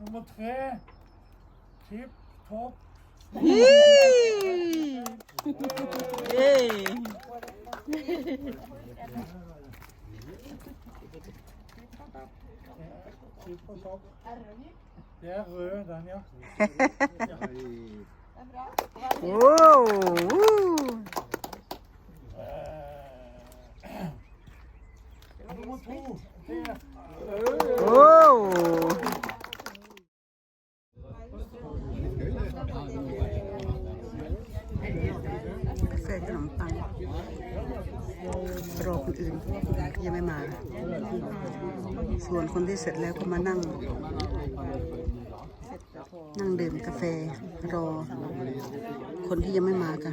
Nummer tre. Tipp topp. เย้ Tipp på topp. Det er rød, den, ja. โอ้โห Nummer to. Det er โอ้ กาแฟขนมปังรอคนอื่นยังไม่มา ส่วนคนที่เสร็จแล้วก็มานั่ง นั่งดื่มกาแฟรอ คนที่ยังไม่มาค่ะ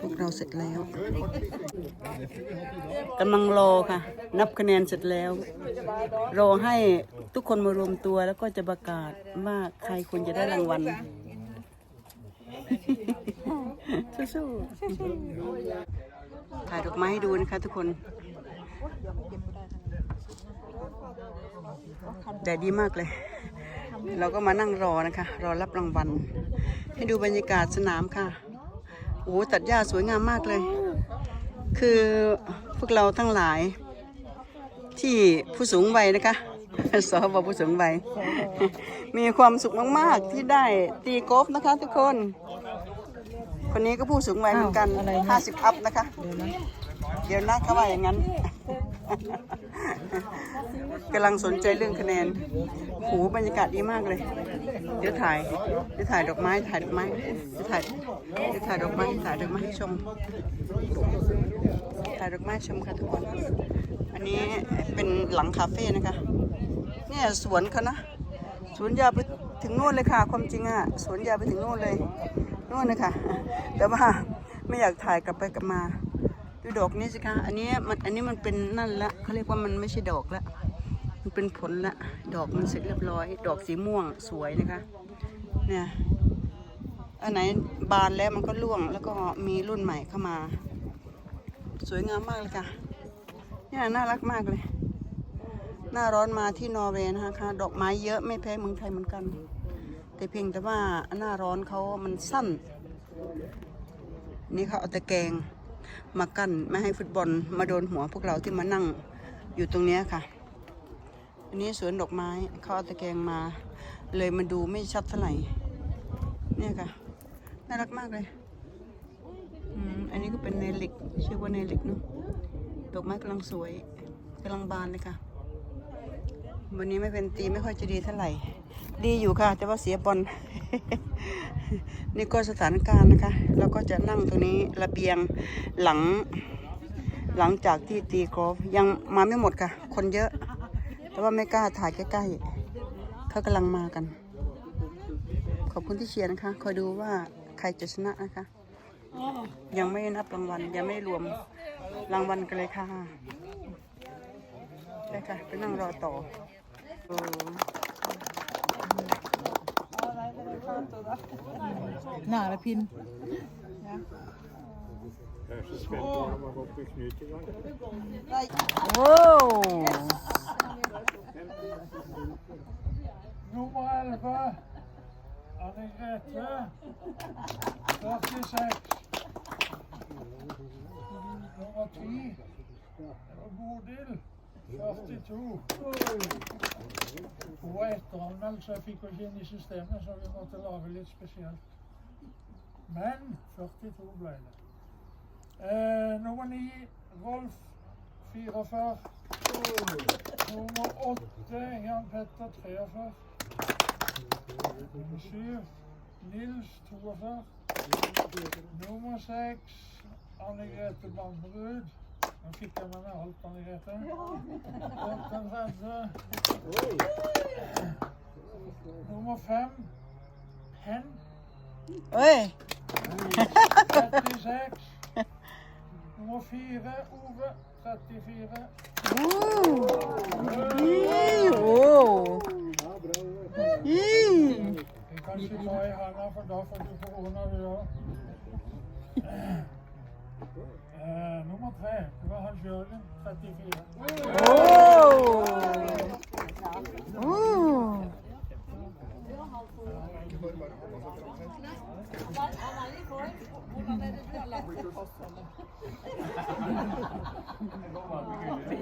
พวกเราเสร็จแล้วกำลังรอค่ะ นับคะแนนเสร็จแล้ว รอให้ทุกคนมารวมตัวแล้วก็จะประกาศว่าใครควรจะได้รางวัลสู้ๆถ่ายดอกไม้ให้ดูนะคะทุกคนแดดดีมากเลย เราก็มานั่งรอนะคะ รอรับรางวัล ให้ดูบรรยากาศสนามค่ะ อ้โหตัดหญ้าสวยงามมากเลย คือพวกเราทั้งหลาย ที่ผู้สูงวัยนะคะสบผู้สูงวัย มีความสุขมาก ๆ ที่ได้ตีกอล์ฟนะคะ ทุกคน คนนี้ก็ผู้สูงวัยเหมือนกัน 50 อัพนะคะ เดี๋ยวนะเขาว่าอย่างนั้น กำลังสนใจเรื่องคะแนนโหบรรยากาศดีมากเลย เดี๋ยวถ่าย เดี๋ยวถ่ายดอกไม้ ถ่ายดอกไม้ เดี๋ยวถ่าย เดี๋ยวถ่ายดอกไม้ ถ่ายดอกไม้ให้ชม ถ่ายดอกไม้ชมค่ะทุกคน อันนี้เป็นหลังคาเฟ่นะคะ เนี่ยสวนเขานะ สวนยาวไปถึงนู่นเลยค่ะ ความจริงอะสวนยาวไปถึงนู่นเลย นู่นนะคะแต่ว่าไม่อยากถ่ายกลับไปกลับมา ดูดอกนี้สิคะอันนี้มันอันนี้มันเป็นนั่นละเขาเรียกว่ามันไม่ใช่ดอกละมันเป็นผลละดอกมันเสร็จเรียบร้อย ดอกสีม่วงสวยนะคะเนี่ยอันไหนบานแล้วมันก็ร่วงแล้วก็มีรุ่นใหม่เข้ามา สวยงามมากเลยค่ะเนี่ยน่ารักมากเลย หน้าร้อนมาที่นอร์เวย์นะคะดอกไม้เยอะไม่แพ้เมืองไทยเหมือนกัน แต่เพียงแต่ว่าหน้าร้อนเขามันสั้น นี่เขาเอาตะแกรง มากั้นไม่ให้ฟุตบอลมาโดนหัวพวกเราที่มานั่งอยู่ตรงนี้ค่ะอันนี้สวนดอกไม้เขาเอาตะแกรงมา เลยมาดูไม่ชัดเท่าไหร่เนี่ยค่ะ น่ารักมากเลยอันนี้ก็เป็นเนลิกชื่อว่าเนลิกเนาะดอกไม้กำลังสวยกำลังบานเลยค่ะ วันนี้ไม่เป็นตีไม่ค่อยจะดีเท่าไหร่ ดีอยู่ค่ะ แต่ว่าเสียบอลนี่ก็สถานการณ์นะคะเราก็จะนั่งตรงนี้ระเบียงหลัง หลังจากที่ตีกอล์ฟยังมาไม่หมดค่ะ คนเยอะ แต่ว่าไม่กล้าถ่ายใกล้ๆเขากำลังมากัน ขอบคุณที่เชียร์นะคะ คอยดูว่าใครจะชนะนะคะ ยังไม่นับรางวัลยังไม่รวมรางวัลกันเลยค่ะได้ค่ะไปนั่งรอต่อเออ Nære pinn. Jeg er så spent på om han går på Knut i gang. Wow! Nummer 11. Anne Grete. 46. Nummer 10. Det var Bodil. 42. Og var etteranmeldt, så jeg fikk ikke inn i systemet, så vi måtte lage litt spesielt. Men 42 ble det. Eh, nummer 9, Rolf. 44. Nummer 8, Jan Petter. 43. Nummer 7, Nils. 42. Nummer 6, Anne Grete Banderud. Dan fick jag med mig allt om Ja. vet det. Den rädde. Nummer fem. Hen. Oj! 36. Nummer fyra. Ove. 34. Ooh. Wow. Mm. Kan kanske tar i för då får du få ordna det då. 3,3. Det var han Jørgen, 34. Oh! Oh!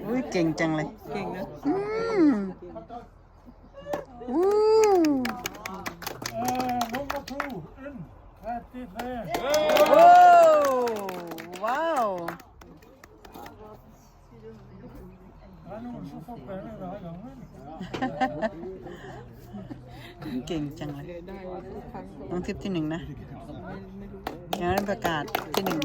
Ui, kinh chẳng này. Kinh đó. Mm. Wow! เก่งจังเลยน้องทิพย์ที่หนึ่งนะอย่างนั้นประกาศที่หนึ่ง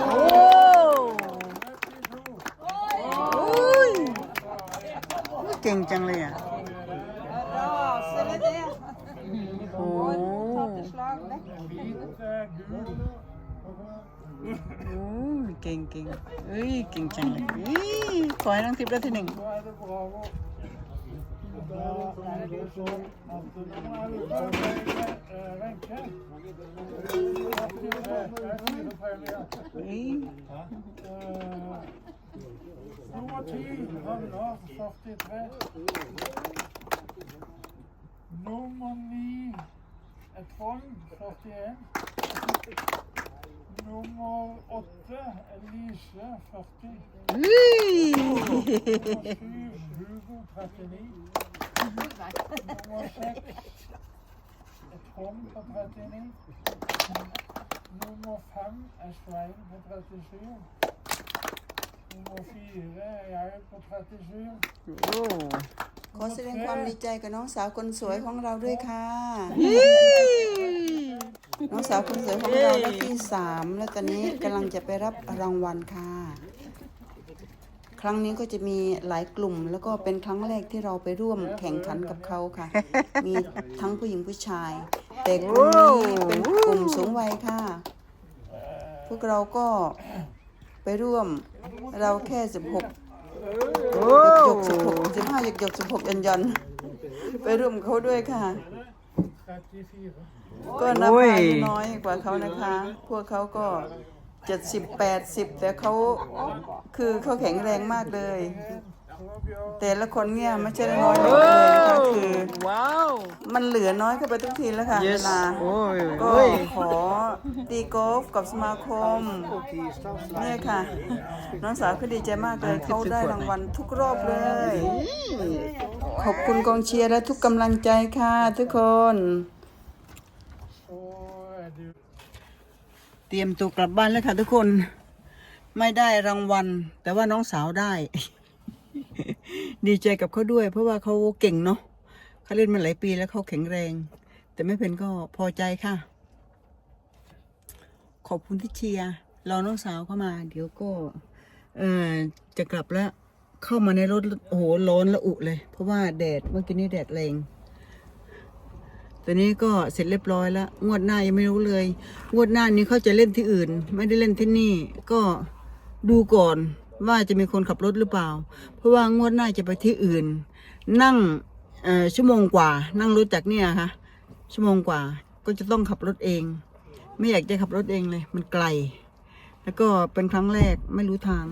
โอ้ยเก่งจังเลยอะโอ้โอ้ เก่งเก่งเอ้ยเก่งจังเลยอุ้ยขอให้น้องทิพย์ได้ที่หนึ่ง Så er det Bravo. Da er det sånn at nå er vi ferdig med eh, Wenche. 33, det er fire premier. เฮ้ย Eh, Nummer ti, Ragnar, 43. Nummer ni er Trond, 41. Nummer åtte, Elise, 40. Nummer syv, Hugo, 39. Nummer seks Trond på 39. Nummer fem er Svein på 37. Nummer fire er jeg på 37. โอ้ขอแสดงความดีใจกับน้องสาวคนสวยของเราด้วยค่ะ น้องสาวคนสวยของเราได้ที่สามแล้วตอนนี้กำลังจะไปรับรางวัลค่ะ ครั้งนี้ก็จะมีหลายกลุ่ม แล้วก็เป็นครั้งแรกที่เราไปร่วมแข่งขันกับเขาค่ะ มีทั้งผู้หญิงผู้ชาย แต่กลุ่มนี้เป็นกลุ่มสูงวัยค่ะ พวกเราก็ไปร่วมเราแค่สิบหกหยกสิบหกสิบห้าหยกหยกสิบหกยันยันไปร่วมเขาด้วยค่ะ ก็นับอายุน้อยกว่าเขานะคะ พวกเขาก็เจ็ดสิบแปดสิบแต่เขาคือเขาแข็งแรงมากเลย Torbjørn, แต่ละคนเนี่ยไม่ใช่น้อยๆเลยนะคะคือว้าวมันเหลือน้อยเข้าไปทุกทีแล้วค่ะเวลาโอ้ยก็ขอตีกอล์ฟกับสมาคมเนี่ยค่ะ น้องสาวก็ดีใจมากเลยเขาได้รางวัลทุกรอบเลย ขอบคุณกองเชียร์และทุกกำลังใจค่ะทุกคน เตรียมตัวกลับบ้านแล้วค่ะทุกคน ไม่ได้รางวัล แต่ว่าน้องสาวได้ ดีใจกับเขาด้วย เพราะว่าเขาเก่งเนาะเขาเล่นมาหลายปีแล้วเขาแข็งแรง แต่ไม่เป็นก็พอใจค่ะ ขอบคุณที่เชียร์รอน้องสาวเข้ามา เดี๋ยวก็ เอ่อจะกลับแล้ว เข้ามาในรถโอ้โหร้อนละอุเลย เพราะว่าแดดเมื่อกี้นี้แดดแรง ตอนนี้ก็เสร็จเรียบร้อยแล้ว งวดหน้ายังไม่รู้เลย งวดหน้านี้เขาจะเล่นที่อื่น ไม่ได้เล่นที่นี่ ก็ดูก่อนว่าจะมีคนขับรถหรือเปล่า เพราะว่างวดหน้าจะไปที่อื่น นั่งชั่วโมงกว่า นั่งรถจากเนี่ยค่ะ ชั่วโมงกว่าก็จะต้องขับรถเอง ไม่อยากจะขับรถเองเลย มันไกล แล้วก็เป็นครั้งแรกไม่รู้ทาง